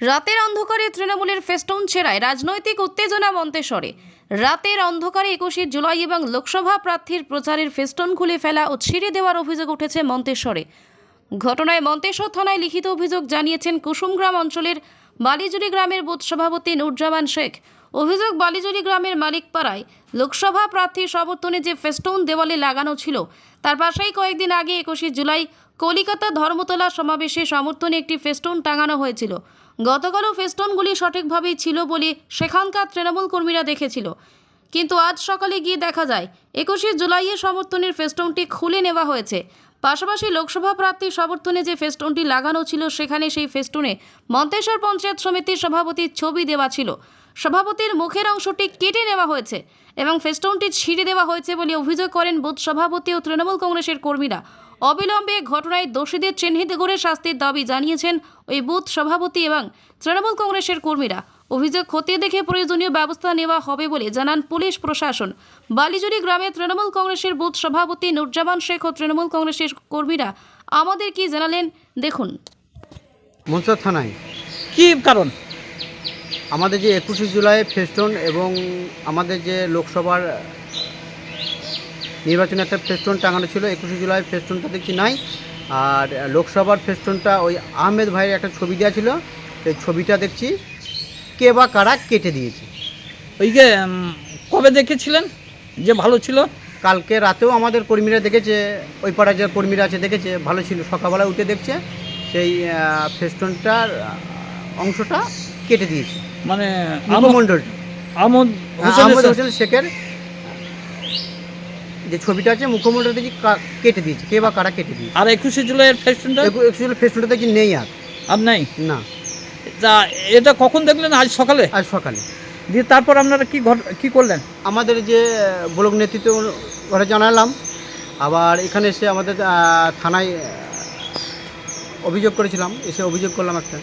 রাতের অন্ধকারে তৃণমূলের ফেস্টুন ছেড়ায় রাজনৈতিক উত্তেজনা মন্তেশ্বরে। রাতের অন্ধকারে একুশে জুলাই এবং লোকসভা প্রার্থীর প্রচারের ফেস্টুন খুলে ফেলা ও ছিঁড়ে দেওয়ার অভিযোগ উঠেছে মন্তেশ্বরে। ঘটনায় মন্তেশ্বর থানায় লিখিত অভিযোগ জানিয়েছেন কুসুমগ্রাম অঞ্চলের বালিজুরি গ্রামের বুথ সভাপতি নুরজামান শেখ। অভিযোগ বালিজুরি গ্রামের মালিকপাড়ায় লোকসভা প্রার্থীর সমর্থনে যে ফেস্টুন দেওয়ালে লাগানো ছিল, তার পাশেই কয়েকদিন আগে একুশে জুলাই কলিকাতা ধর্মতলা সমাবেশে সমর্থনে একটি ফেস্টুন টাঙানো হয়েছিল। গতকালও ফেস্টুনগুলি সঠিকভাবেই ছিল বলে সেখানকার তৃণমূল কর্মীরা দেখেছিল। কিন্তু আজ সকালে গিয়ে দেখা যায়, একুশে জুলাইয়ের সমর্থনের ফেস্টুনটি খুলে নেওয়া হয়েছে। পাশাপাশি লোকসভা প্রার্থীর সমর্থনে যে ফেস্টুনটি লাগানো ছিল, সেখানে সেই ফেস্টুনে মন্তেশ্বর পঞ্চায়েত সমিতির সভাপতির ছবি দেওয়া ছিল। সভাপতির মুখের অংশটি কেটে নেওয়া হয়েছে এবং ফেস্টুনটি ছিঁড়ে দেওয়া হয়েছে বলে অভিযোগ করেন বুথ সভাপতি ও তৃণমূল কংগ্রেসের কর্মীরা। অবিলম্বে ঘটনায় দোষীদের চিহ্নিত করে শাস্তির দাবি জানিয়েছেন ওই বুথ সভাপতি এবং তৃণমূল কংগ্রেসের কর্মীরা। অভিযোগ খতিয়ে দেখে প্রয়োজনীয় ব্যবস্থা নেওয়া হবে বলে জানান পুলিশ প্রশাসন। বালিজুরি গ্রামে তৃণমূল কংগ্রেসের বুথ সভাপতি নুরজামান শেখ ও তৃণমূল কংগ্রেসের কর্মীরা আমাদের কি জানালেন দেখুন। মনসর থানায়। কি কারণ? আমাদের যে একুশে জুলাই ফেস্টন এবং আমাদের যে লোকসভার নির্বাচনে একটা ফেস্টন টাঙানো ছিল একুশে জুলাই ফেস্টনটা দেখছি নাই। আর লোকসভার ফেস্টনটা ওই আহমেদ ভাইয়ের একটা ছবি দেওয়া ছিল সেই ছবিটা দেখছি কে বা কারা কেটে দিয়েছে। ওই যে কবে দেখেছিলেন যে ভালো ছিল? কালকে রাতেও আমাদের কর্মীরা দেখেছে ওই পাড়ার যে কর্মীরা আছে দেখেছে ভালো ছিল সকালবেলা উঠে দেখছে সেই ফেস্টনটার অংশটা কেটে দিয়েছে। মানে হোসেনের আহমদ হোসেন শেখের যে ছবিটা আছে মুখমণ্ডল দেখি কা- কেটে দিয়েছে। কে বা কারা কেটে দিয়েছে? আর একুশে জুলাইয়ের ফেস্টুনটা অ্যাকচুয়ালি ফেস্টুনটা দেখি নেই আর। আর নাই? না। তা এটা কখন দেখলেন? আজ সকালে? আজ সকালে। দিয়ে তারপর আপনারা কি ঘট কী করলেন? আমাদের যে ব্লক নেতৃত্ব ওরা জানালাম। আবার এখানে এসে আমাদের থানায় অভিযোগ করেছিলাম। এসে অভিযোগ করলাম একটা।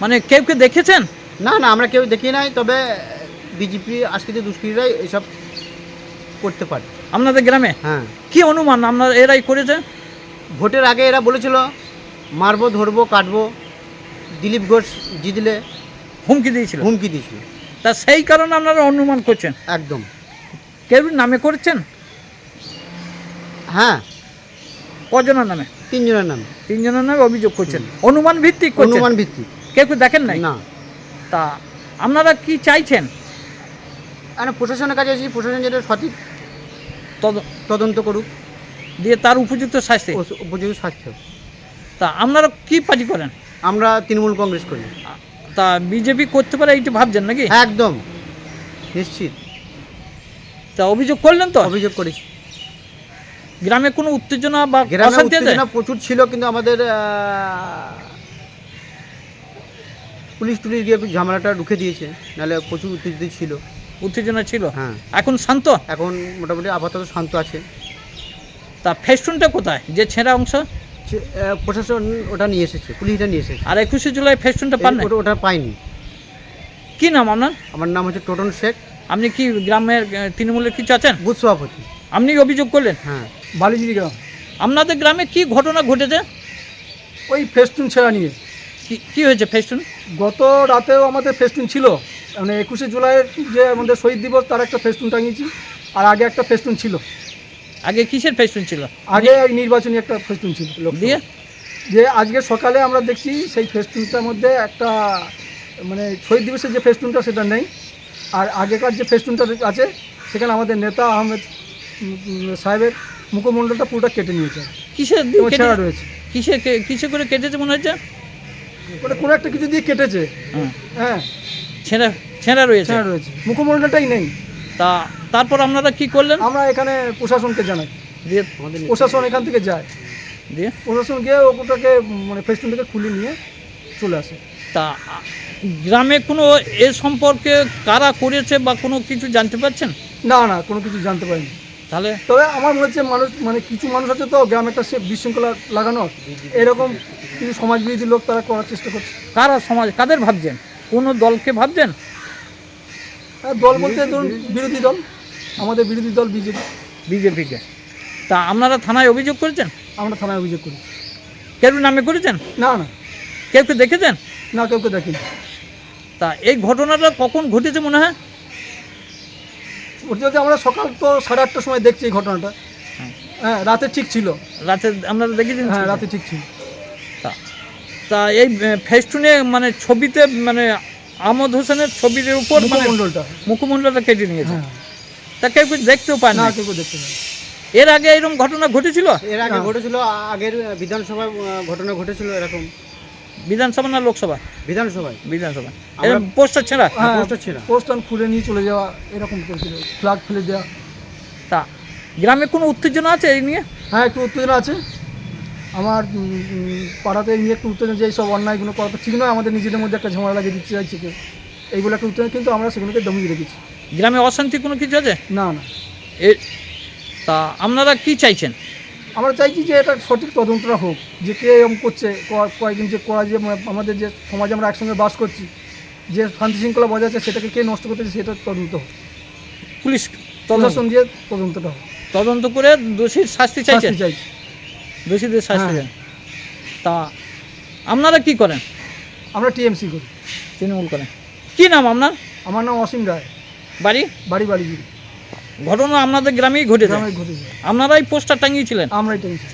মানে কেউ কে দেখেছেন? না না আমরা কেউ দেখি নাই। তবে বিজেপি আজকে যে দুষ্কৃতীরাই এসব করতে পারে। আপনাদের গ্রামে? হ্যাঁ। কি অনুমান আপনার এরাই করেছে? ভোটের আগে এরা বলেছিল মারবো ধরবো কাটবো দিলীপ ঘোষ জিতলে হুমকি দিয়েছিল। হুমকি দিয়েছিল। তা সেই কারণে আপনারা অনুমান করছেন? একদম। কেউ নামে করেছেন? হ্যাঁ। কজনের নামে? তিনজনের নামে। তিনজনের নামে অভিযোগ করছেন। অনুমান ভিত্তিক অনুমান ভিত্তিক। কেউ কেউ দেখেন নাই? না। তা আপনারা কি চাইছেন? মানে প্রশাসনের কাছে এসেছি প্রশাসন যেটা সঠিক তদন্ত করুক। দিয়ে তার উপযুক্ত শাস্তি। উপযোগী স্বাস্থ্য তা আপনারা কি পার্টি করেন? আমরা তৃণমূল কংগ্রেস করি। তা বিজেপি করতে পারে এইটা ভাবছেন নাকি? একদম। নিশ্চিত। তা অভিযোগ করলেন তো? অভিযোগ করেছি। গ্রামে কোনো উত্তেজনা বা উত্তেজনা প্রচুর ছিল কিন্তু আমাদের পুলিশ টুলিশ গিয়ে একটু ঝামেলাটা রুখে দিয়েছে। নাহলে প্রচুর উত্তেজিত ছিল। উত্তেজনা ছিল? হ্যাঁ। এখন শান্ত? এখন মোটামুটি আপাতত শান্ত আছে। তা ফেস্টুনটা কোথায়? যে ছেঁড়া অংশ? প্রশাসন ওটা নিয়ে এসেছে পুলিশটা নিয়ে এসেছে। আর একুশে জুলাই ফেস্টুনটা পান ওটা- ওটা পাইনি। কি নাম আপনার? আমার নাম হচ্ছে টোটন শেখ। আপনি কি গ্রামের তৃণমূলের কিছু আছেন? বুথ সভাপতি। আপনি অভিযোগ করলেন? হ্যাঁ। বালিজিরি গ্রাম। আপনাদের গ্রামে কি ঘটনা ঘটেছে? ওই ফেস্টুন ছেঁড়া নিয়ে। কি কি হয়েছে ফেস্টুন? গত রাতেও আমাদের ফেস্টুন ছিল। মানে একুশে জুলাইয়ের যে আমাদের শহীদ দিবস তার একটা ফেস্টুন টাঙিয়েছি। আর আগে একটা ফেস্টুন ছিল। আগে কিসের ফেস্টুন ছিল? আগে এই নির্বাচনী একটা ফেস্টুন ছিল। লোক দিয়ে যে আজকে সকালে আমরা দেখছি সেই ফেস্টুনটার মধ্যে একটা মানে শহীদ দিবসের যে ফেস্টুনটা সেটা নেই। আর আগেকার যে ফেস্টুনটা আছে সেখানে আমাদের নেতা আহমেদ সাহেবের মুখমণ্ডলটা পুরোটা কেটে নিয়েছে। কিসের ছেঁড়া রয়েছে। কিসে কিসে করে কেটেছে মনে হচ্ছে? ওটা কোনো একটা কিছু দিয়ে কেটেছে। হুম। হ্যাঁ। ছেঁড়া ছেঁড়া রয়েছে? ছেঁড়া রয়েছে। মুখমণ্ডলটাই নেই। তা তারপর আপনারা কি করলেন? আমরা এখানে প্রশাসনকে জানাই। দিয়ে প্রশাসন এখান থেকে যায়। দিয়ে? প্রশাসন গিয়ে ওটাকে মানে ফেস্টুন থেকে খুলে নিয়ে চলে আসে। তা গ্রামে কোনো এ সম্পর্কে কারা করেছে বা কোনো কিছু জানতে পারছেন? না না কোনো কিছু জানতে পারিনি। তাহলে? তবে আমার মনে হচ্ছে মানুষ মানে কিছু মানুষ আছে তো গ্রামে একটা সে বিশৃঙ্খলা লাগানো এরকম কিছু সমাজবিরোধী লোক তারা করার চেষ্টা করছে। কারা সমাজ কাদের ভাবছেন? কোনো দলকে ভাবছেন? আর দল বলতে ধরুন বিরোধী দল আমাদের বিরোধী দল বিজেপি। বিজেপিকে। তা আপনারা থানায় অভিযোগ করেছেন? আমরা থানায় অভিযোগ করি। কেউ নামে করেছেন? না না। কেউ কেউ দেখেছেন? না কেউ কেউ দেখিনি। তা এই ঘটনাটা কখন ঘটেছে মনে হয়? যদি আমরা সকাল তো সাড়ে আটটার সময় দেখছি এই ঘটনাটা। হ্যাঁ রাতে ঠিক ছিল। রাতে আপনারা দেখেছেন? হ্যাঁ রাতে ঠিক ছিল। তা এই ফেস্টুনে মানে ছবিতে মানে আমোদ হোসেনের ছবির উপর মানে মুখমণ্ডলটা। মুখমণ্ডলটা কেটে নিয়েছে। হ্যাঁ। তা কেউ কিছু দেখতেও পায় না কেউ দেখতে পায় এর আগে এরকম ঘটনা ঘটেছিল? এর আগে ঘটেছিল আগের বিধানসভায় ঘটনা ঘটেছিল এরকম। বিধানসভা না লোকসভা? বিধানসভায়। বিধানসভা। এরকম পোস্টার ছেঁড়া? হ্যাঁ পোস্টার ছিল। পোস্টার খুলে নিয়ে চলে যাওয়া এরকম করেছিল। ফ্ল্যাগ ফেলে দেওয়া। তা গ্রামে কোনো উত্তেজনা আছে এই নিয়ে? হ্যাঁ একটু উত্তেজনা আছে। আমার পাড়াতে নিয়ে একটু উত্তেজনা যে এইসব অন্যায়গুলো করা তো ঠিক নয় আমাদের নিজেদের মধ্যে একটা ঝামেলা লাগিয়ে দিচ্ছে চাইছে কেউ। এইগুলো একটা উত্তেজনা কিন্তু আমরা সেগুলোকে দমিয়ে রেখেছি। গ্রামে অশান্তি কোনো কিছু আছে? না না। এ তা আপনারা কি চাইছেন? আমরা চাইছি যে এটা সঠিক তদন্তটা হোক যে কে এরকম করছে কয়েকদিন যে করা যে আমাদের যে সমাজে আমরা একসঙ্গে বাস করছি যে শান্তি শৃঙ্খলা বজায় আছে সেটাকে কে নষ্ট করতেছে সেটা তদন্ত হোক। পুলিশ প্রশাসন দিয়ে তদন্তটা হোক। তদন্ত করে দোষীর শাস্তি শাস্তি চাইছি। দোষীদের শাস্তি। চান তা আপনারা কি করেন? আমরা টিএমসি করি। তৃণমূল করেন। কি নাম আপনার? আমার নাম অসীম রায়। বাড়ি? বাড়ি বাড়ি ঘটনা আপনাদের গ্রামেই ঘটেছে। ঘটেছে। আপনারাই পোস্টার টাঙিয়েছিলেন? আমরাই TMC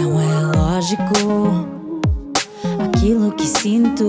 Não é lógico aquilo que sinto.